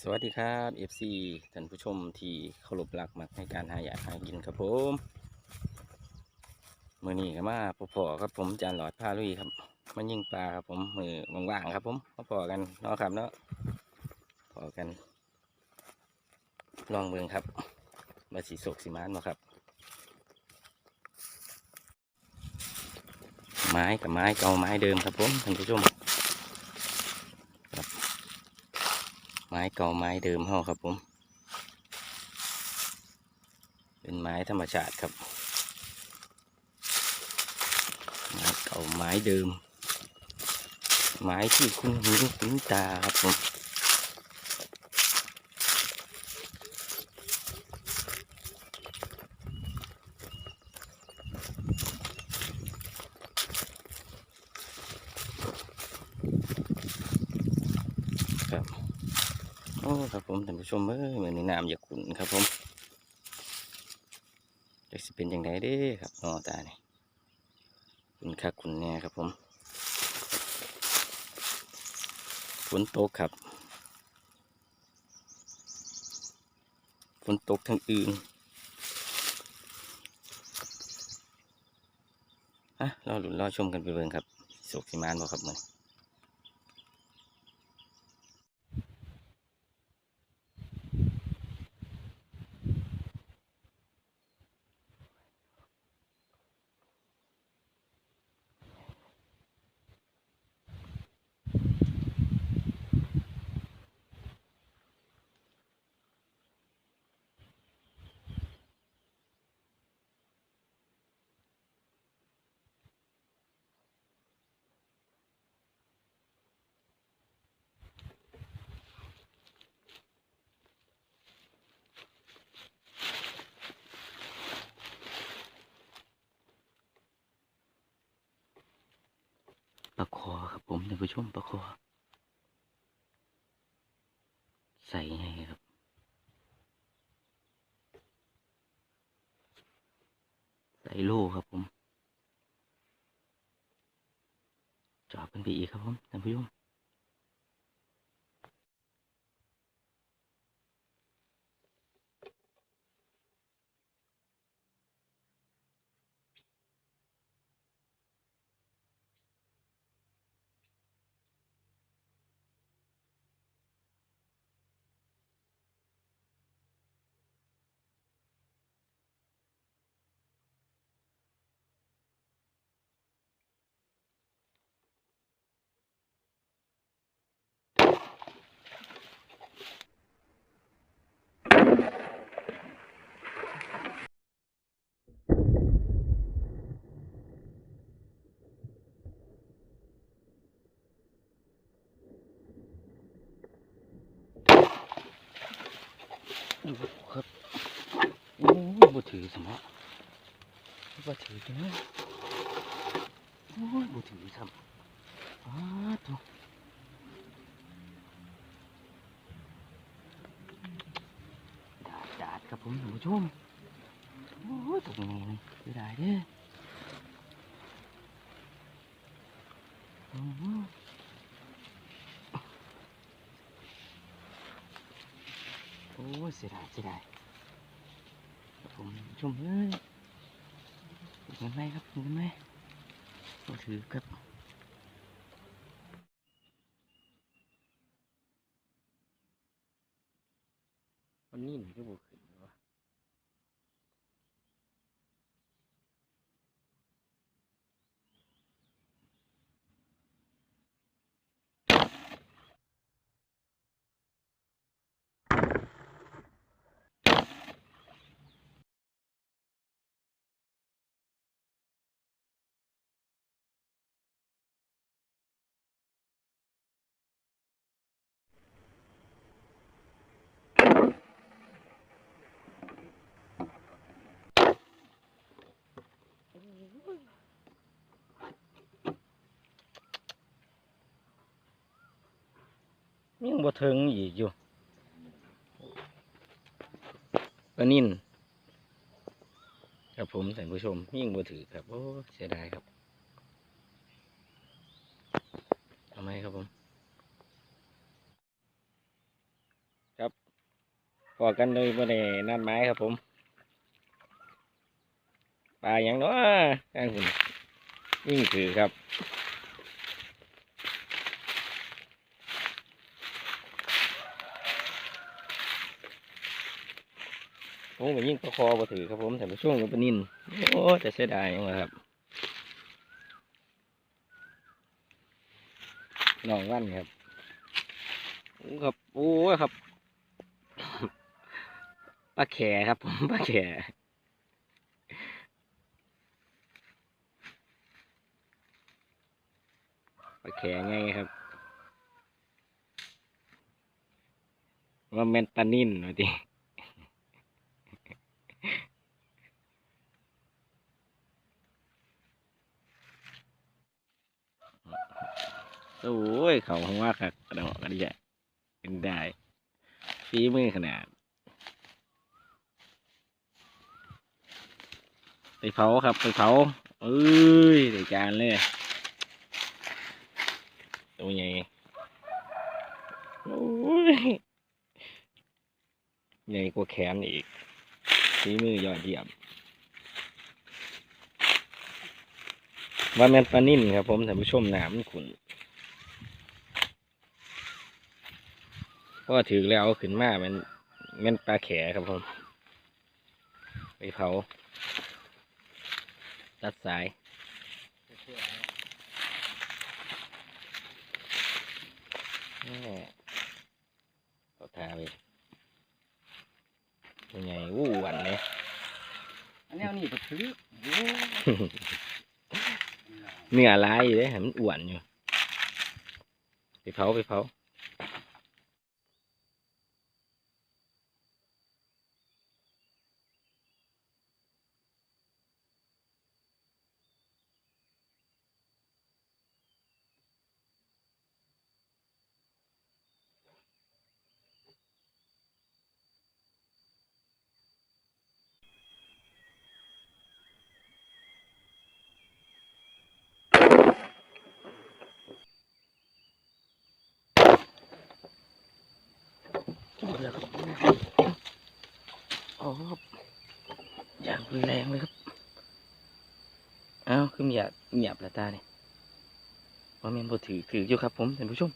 สวัสดีครับ FC ท่านผู้ชมที่เคารพรักมักในการหาอยากหากินครับผมมือนี้ก็มาพบๆครับผมจานหลอดผ้าลุยครับมายิงปลาครับผมมือว่างๆครับผมมาพอกันเนาะครับเนาะพอกัน ลองเมืองครับมาสีสกสีมานมาครับ ไม้กับไม้เก่าไม้เดิมครับผมท่านผู้ชม ม้เก่าไม้เดิมเฮาครับผม เป็นไม้ธรรมชาติครับ ไม้เก่าไม้เดิม ไม้ที่คุ้นหูคุ้นตาครับผม ครับ โอ้ครับผมท่านผู้ ชมเอ้ยเหมือนในน้ำอย่าขุนครับผมจะสิเป็นอย่างไรเด้ครับนอตานี่ขุนคักขุนแน่ครับผมฝนตกครับฝนตกทั้งอื่นฮะรอหลุนรอชมกันไปเบิ่งครับสุกสิมานบ่ครับมือ ปลาคอครับ ผู้ชมประคอใส่ไงครับ ใส่โล่ครับผมจอบกันไปอีกครับผมท่านผู้ชม ดูครับโอ้บ่ถือสมะบ่ถือจังโอ้ยบ่ถือครับอ้าตัวดาดดาดครับผมท่านผู้ชมโอ้ยตกยังไงเลยเสียดายเด้ออือหือ โอ้ย เสียดายเสียดายผมชมเลยเห็นไหมครับเห็นไหมก็ถือครับวันนี้หนูก็บอกขึ้น ยังบ่ถึงอีกอยู่ปลานิ่นครับผมท่านผู้ชมยิ่งบ่ถือครับโอ้เสียดายครับทำไมครับผมครับพอกันเลยบ่ได้นัดหมายครับผมปลาอย่างเนาะข้างคุณยิ่งถือครับ ผมก็ยิ่งประคอบ่ถือครับผมแต่ช่วงกับปนินโอ้แต่เสียดายยังไงครับน้องวันครับโอ้ครับโอ้ครับปลาแขครับผมปลาแขปลาแขไงครับว่าแมนปลานิ่นว่าดิ โอ้ย เขาหัวคักกระดอกกระเดียเป็นได้ฝีมือขนาดไปเผาครับไปเผาเอ้ยได้การเลยตัวใหญ่ใหญ่กว่าแขนอีกฝีมือยอดเยี่ยมว่าแมนปลานิ่นครับผมท่านผู้ชมหน้ำมันขุนเพ ราะว่าถือแล้วเอาขึ้นมามันแม่นปลาแขครับผม ไปเผาตัดสายแม่ก็ทาไปยังไงวู้หวันเลยอันแนวนี้ก็ถือโอ้เนื้อลายอยู่เลยมันอ้วนอยู่ ไปเผาไปเผา แล้วครับโอ้ครับอย่างรุน แรงเลยครับ เอ้าคือมีหยาบมีหยาบละตาเนี่ยว่าแม่นบ่ถือถืออยู่ครับผมท่านผู้ชม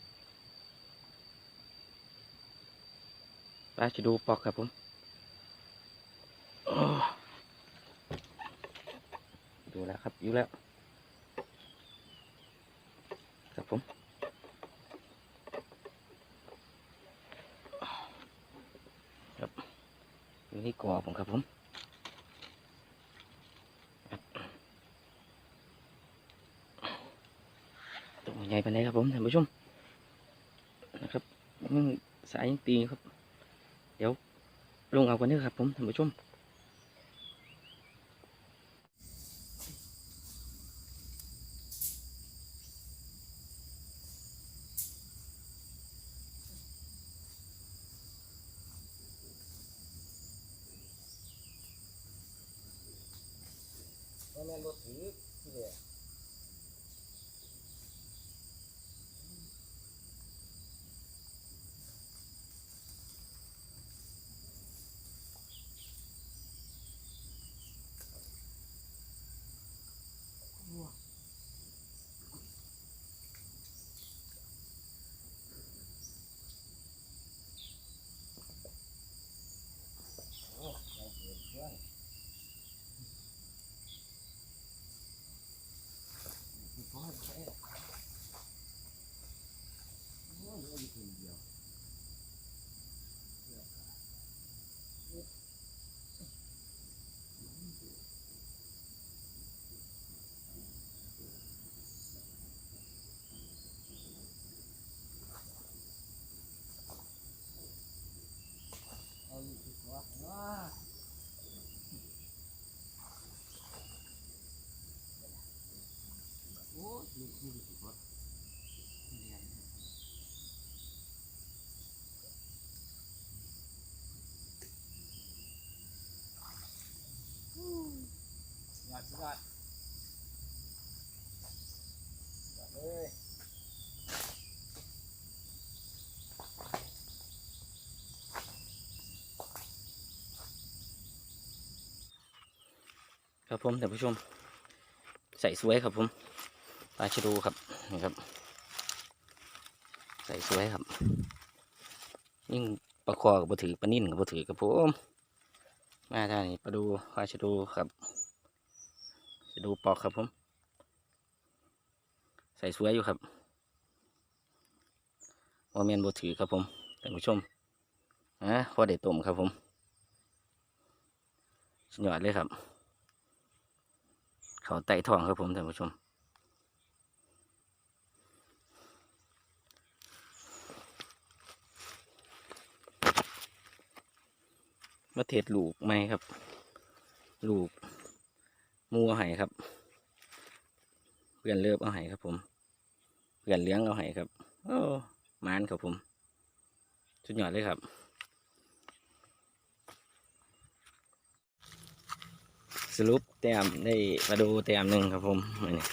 ปลาจะดูปอกครับผมดูแล้วครับอยู่แล้ว ครับผม อยู่ที่กอผมครับผมครับตัวใหญ่ ไปไหนใดครับผมท่านผู้ชมนะครับยังสายยังตีครับ เดี๋ยวลงเอากันเด้อครับผมท่านผู้ชมแม่นบ่ถือ ครับผมท่านผู้ชม ใส่สวยครับผมปลาชะดูครับนี่ครับ ใส่สวยครับ ยิ่งปลาคอกับปลาถือปลานิ่นกับปลาถือกับผมมาท่านี่ปลาดูปลาชะดูครับชะดูปอกครับผม ใส่สวยอยู่ครับว่าเมียนบถือครับผมท่านผู้ชมอะพอได้ต้มครับผมสุดยอดเลยครับ เขาไต่ทองครับผมท่านผู้ชม มาเทศลูกไหมครับ ลูกมูเอาไห้ครับ เพื่อนเลิฟเอาไห้ครับผม เพื่อนเลี้ยงเอาไห้ครับ โอ้มานครับผมสุดยอดเลยครับ สรุปแต้มได้มาดูแต้มหนึ่งครับผมมื้อนี่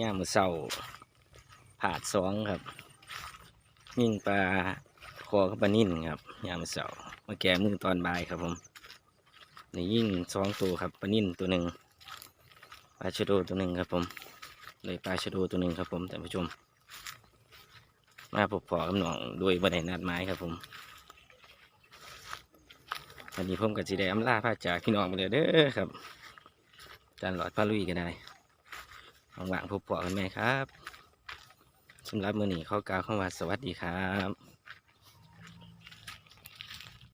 ย่ามือเศร้าผาดสองครับ ยิ่งปลาคอกับปลานิ่นครับย่ามือเศร้ามาแก่มือตอนบ่ายครับผมนี่ยิ่งสองตัวครับปลานิ่นตัวหนึ่งปลาชะโดตัวหนึ่งครับผมเลยปลาชะโดตัวหนึ่งครับผมท่านผู้ชมมาพบพอกับน้องโดยบันไดนัดไม้ครับผม วันนี้ผมกับจีได้อำลาพาจากพี่น้องไปเลยเด้อครับจานหลอดพาลุยกันได้หว่างพบปะกันไหมครับสำหรับมื้อนี้เขากล่าวคำว่าสวัสดีครับ